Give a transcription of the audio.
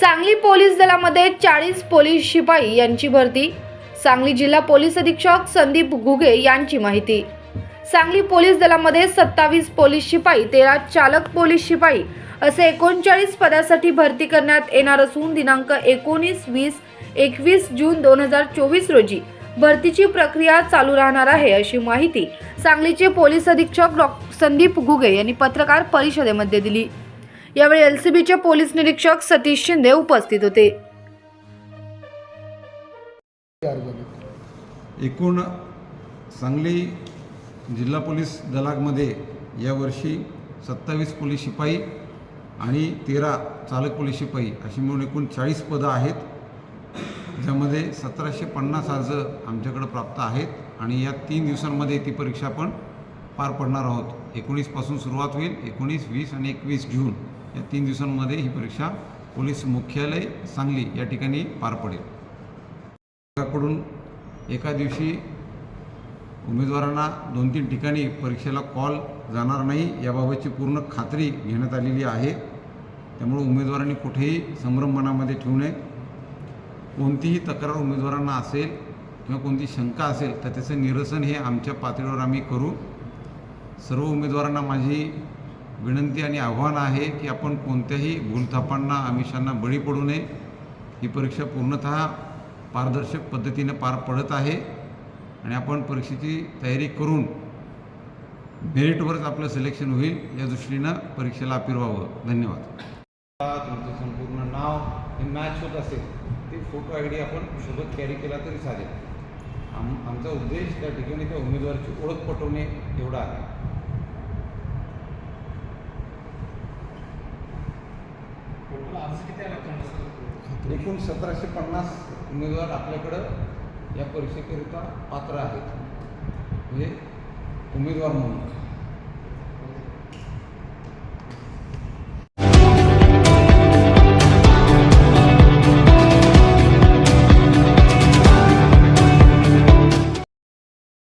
Sangli police दलामध्ये चाळीस police शिपाई यांची भरती. सांगली जिल्हा पोलीस अधीक्षक संदीप घुगे यांची माहिती. सांगली पोलीस दलामध्ये सत्तावीस पोलीस शिपाई तेरा चालक पोलीस शिपाई असे एकोणचाळीस पदासाठी भरती करण्यात येणार असून दिनांक एकोणीस वीस एकवीस जून दोन हजार चोवीस रोजी भरतीची प्रक्रिया चालू राहणार आहे अशी माहिती सांगलीचे पोलीस अधीक्षक डॉ संदीप घुगे यांनी पत्रकार परिषदेमध्ये दिली. यावेळी एलसीबीचे पोलीस निरीक्षक सतीश शिंदे उपस्थित होते. एकूण सांगली जिल्हा पोलीस दलामध्ये यावर्षी सत्तावीस पोलीस शिपाई आणि तेरा चालक पोलीस शिपाई अशी मिळून एकूण चाळीस पदं आहेत. ज्यामध्ये सतराशे पन्नास अर्ज आमच्याकडं प्राप्त आहेत आणि या तीन दिवसांमध्ये ती परीक्षा पण पार पडणार आहोत. एकोणीसपासून सुरुवात होईल. एकोणीस वीस आणि एकवीस जून या तीन दिवसांमध्ये ही परीक्षा पोलीस मुख्यालय सांगली या ठिकाणी पार पडेल. कडून एका दिवशी उमेदवारांना दोन तीन ठिकाणी परीक्षेला कॉल जाणार नाही याबाबतची पूर्ण खात्री घेण्यात आलेली आहे. त्यामुळे उमेदवारांनी कुठेही संभ्रम मनामध्ये ठेवू नये. कोणतीही तक्रार उमेदवारांना असेल किंवा कोणती शंका असेल तर त्याचं निरसन हे आमच्या पातळीवर आम्ही करू. सर्व उमेदवारांना माझी विनंती आणि आव्हान आहे की आपण कोणत्याही भूलथापांना आमिषांना बळी पडू नये. ही परीक्षा पूर्णतः पारदर्शक पद्धतीने पार पडत आहे आणि आपण परीक्षेची तयारी करून मेरिटवरच आपलं सिलेक्शन होईल या दृष्टीनं परीक्षेला अपील व्हावं धन्यवाद. तुमचं संपूर्ण नाव हे मॅच होत असेल ते फोटो आय डी आपण सोबत कॅरी केला तरी चालेल. आम आमचा उद्देश त्या ठिकाणी त्या उमेदवाराची ओळख पटवणे एवढा आहे. एकूण सतराशे पन्नास उमेदवार आपल्याकडं या परीक्षेकरिता पात्र आहेत. म्हणजे उमेदवार म्हणून.